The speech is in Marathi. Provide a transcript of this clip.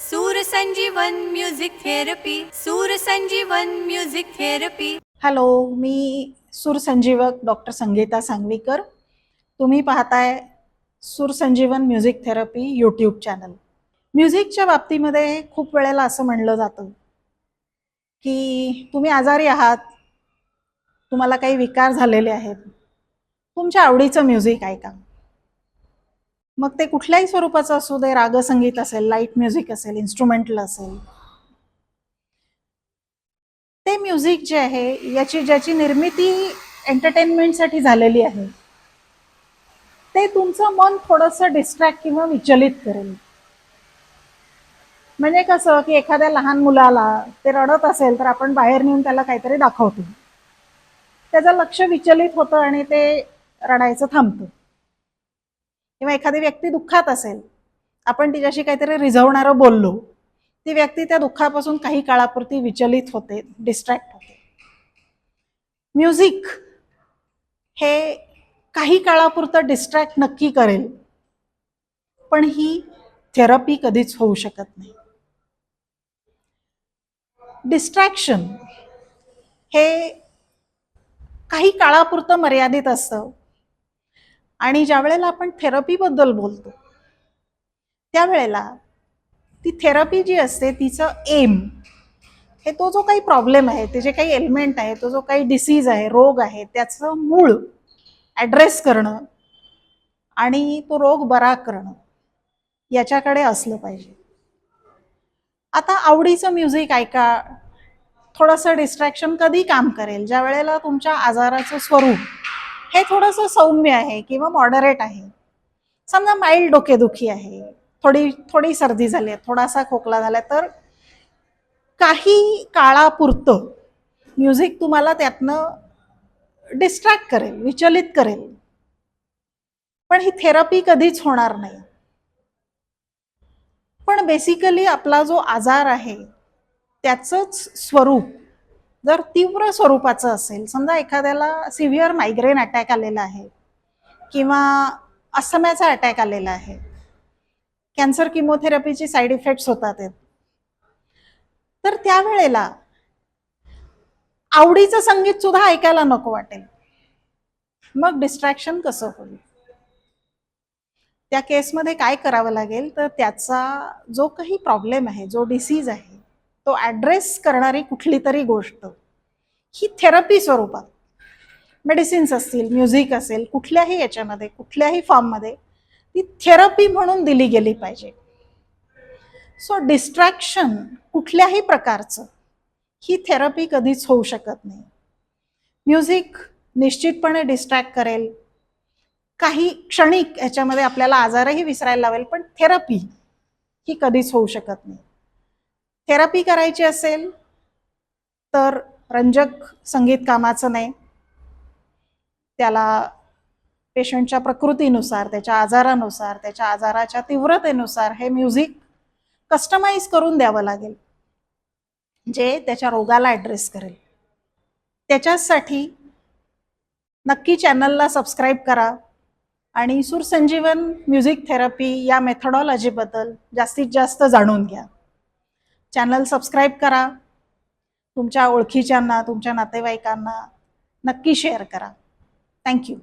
सूर संजीवन music therapy Sur Sanjeevan music therapy. Hello मी सूरसंजीवक डॉक्टर संगीता सांगवीकर. तुम्ही पाहताय Sursanjeevan music therapy YouTube channel म्युझिकच्या बाबतीमध्ये खूप वेळेला असं म्हणलं जातं की तुम्ही आजारी आहात तुम्हाला काही विकार झालेले आहेत तुमच्या आवडीचं म्युझिक ऐका मग ते कुठल्याही स्वरूपाचं असू दे राग संगीत असेल लाइट म्युझिक असेल इन्स्ट्रुमेंटल असेल. ते म्युझिक जे आहे याची ज्याची निर्मिती एंटरटेनमेंटसाठी झालेली आहे ते तुमचं मन थोडंसं डिस्ट्रॅक्ट किंवा विचलित करेल. म्हणजे कसं की एखाद्या लहान मुलाला ते रडत असेल तर आपण बाहेर नेऊन त्याला काहीतरी दाखवतो. त्याचं लक्ष विचलित होतं आणि ते रडायचं थांबतं. किंवा एखादी व्यक्ती दुःखात असेल आपण तिच्याशी काहीतरी रिझवणारं बोललो ती व्यक्ती त्या दुःखापासून काही काळापुरती विचलित होते डिस्ट्रॅक्ट होते. म्युझिक हे काही काळापुरतं डिस्ट्रॅक्ट नक्की करेल पण ही थेरपी कधीच होऊ शकत नाही. डिस्ट्रॅक्शन हे काही काळापुरतं मर्यादित असतं आणि ज्या वेळेला आपण थेरपीबद्दल बोलतो त्यावेळेला ती थेरपी जी असते तिचं एम हे तो जो काही प्रॉब्लेम आहे ते जे काही एलिमेंट आहे तो जो काही डिसीज आहे रोग आहे त्याचं मूळ ॲड्रेस करणं आणि तो रोग बरा करणं याच्याकडे असलं पाहिजे. आता आवडीचं म्युझिक ऐका थोडंसं डिस्ट्रॅक्शन कधी काम करेल? ज्या वेळेला तुमच्या आजाराचं स्वरूप हे थोडंसं सौम्य आहे किंवा मॉडरेट आहे. समजा माइल्ड डोकेदुखी आहे. थोडी थोडी सर्दी झाली आहे थोडासा खोकला झाला तर काही काळापुरतं म्युझिक तुम्हाला त्यातनं डिस्ट्रॅक्ट करेल विचलित करेल. पण ही थेरपी कधीच होणार नाही. पण बेसिकली आपला जो आजार आहे त्याचंच स्वरूप जर तीव्र स्वरूपाचं असेल समजा एखाद्याला सिव्हिअर मायग्रेन अटॅक आलेला आहे किंवा असम्याचा अटॅक आलेला आहे कॅन्सर किमोथेरपीचे साईड इफेक्ट्स होतात आहेत तर त्यावेळेला आवडीचं संगीत सुद्धा ऐकायला नको वाटेल. मग डिस्ट्रॅक्शन कसं होईल? त्या केसमध्ये काय करावं लागेल? तर त्याचा जो काही प्रॉब्लेम आहे जो डिसीज आहे तो ॲड्रेस करणारी कुठली तरी गोष्ट. ही थेरपी स्वरूपात. मेडिसिन्स असतील म्युझिक असेल कुठल्याही याच्यामध्ये कुठल्याही फॉर्ममध्ये ती थेरपी म्हणून दिली गेली पाहिजे. सो डिस्ट्रॅक्शन कुठल्याही प्रकारचं ही थेरपी कधीच होऊ शकत नाही. म्युझिक निश्चितपणे डिस्ट्रॅक्ट करेल. काही क्षणिक ह्याच्यामध्ये आपल्याला आजारही विसरायला लावेल पण थेरपी ही कधीच होऊ शकत नाही. थेरपी करायची असेल तर रंजक संगीत कामाचं नाही. त्याला पेशंटच्या प्रकृतीनुसार त्याच्या आजारानुसार त्याच्या आजाराच्या तीव्रतेनुसार हे म्युझिक कस्टमाइज करून द्यावं लागेल जे त्याच्या रोगाला ॲड्रेस करेल. त्याच्यासाठी नक्की चॅनलला सबस्क्राईब करा आणि सुरसंजीवन म्युझिक थेरपी या मेथडॉलॉजीबद्दल जास्तीत जास्त जाणून घ्या. चॅनल सबस्क्राईब करा. तुमच्या ओळखीच्यांना तुमच्या नातेवाईकांना नक्की शेअर करा. थँक्यू